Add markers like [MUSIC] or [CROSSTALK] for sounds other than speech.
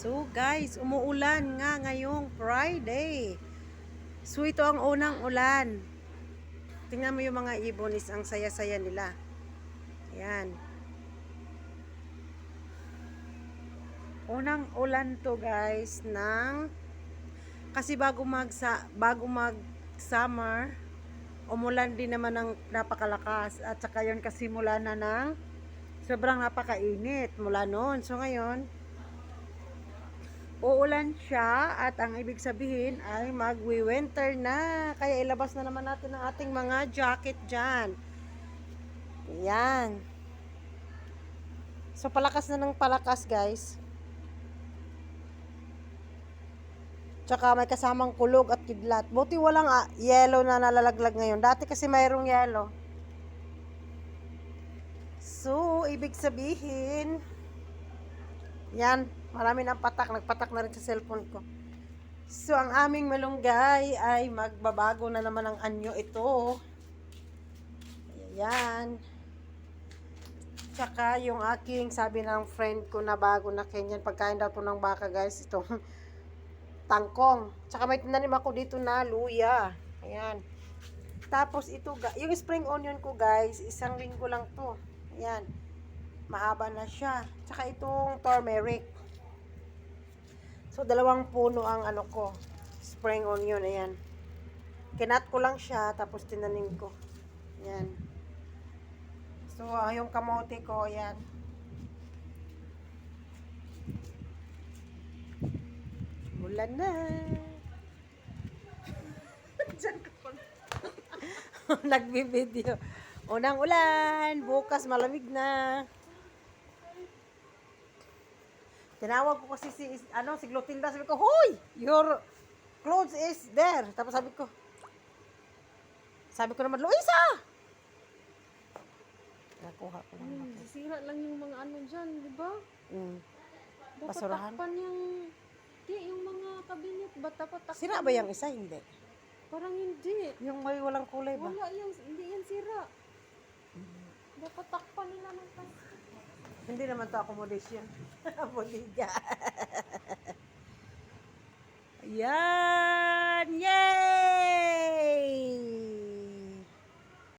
So guys, umuulan nga ngayong Friday. So ito ang unang ulan. Tingnan mo yung mga ibon is ang saya-saya nila. Ayan. Unang ulan to guys ng kasi bago mag bago mag summer umulan din naman ng napakalakas at saka yun kasi mula na ng sobrang napakainit mula noon. So ngayon, uulan siya at ang ibig sabihin ay magwi-winter na. Kaya ilabas na naman natin ang ating mga jacket dyan. Yan. So palakas na ng palakas guys. Tsaka may kasamang kulog at kidlat. Buti walang ah, yellow na nalalaglag ngayon. Dati kasi mayroong yellow. So, ibig sabihin, yan, marami ng patak. Nagpatak na rin sa cellphone ko. So, ang aming malunggay ay magbabago na naman ang anyo ito. Ayan. Tsaka yung aking sabi ng friend ko na bago na Kenyan, pagkain daw to ng baka guys, itong [LAUGHS] tangkong. Tsaka may tinanim ako dito na luya. Ayan. Tapos ito, yung spring onion ko guys, isang linggo lang to. Ayan. Mahaba na siya. Tsaka itong turmeric. So, dalawang puno ang ano ko. Spring onion, ayan. Kinat ko lang siya, tapos tinanim ko. Ayan. So, ah, yung kamote ko, ayan. Ulan na. [LAUGHS] Diyan ka pa. [LAUGHS] Nagbibideo. Unang ulan. Bukas malamig na. Tinawag ko kasi si, ano, si Clotilda. Sabi ko, Hoy! Your clothes is there. Tapos sabi ko, sabi ko naman, Luisa! Nakuha ko lang. Hmm, sisira lang yung mga ano dyan, di ba? Mm. Dapat Basurahan? takpan yung... Di, yung mga kabinet, ba't dapat takpan? Sira ba yung isa? Hindi. Parang hindi. Yung may walang kulay ba? Wala yung, hindi yan sira. Dapat takpan nila ng plastic. Hindi naman to accommodation. Bodega. Yan! Yay!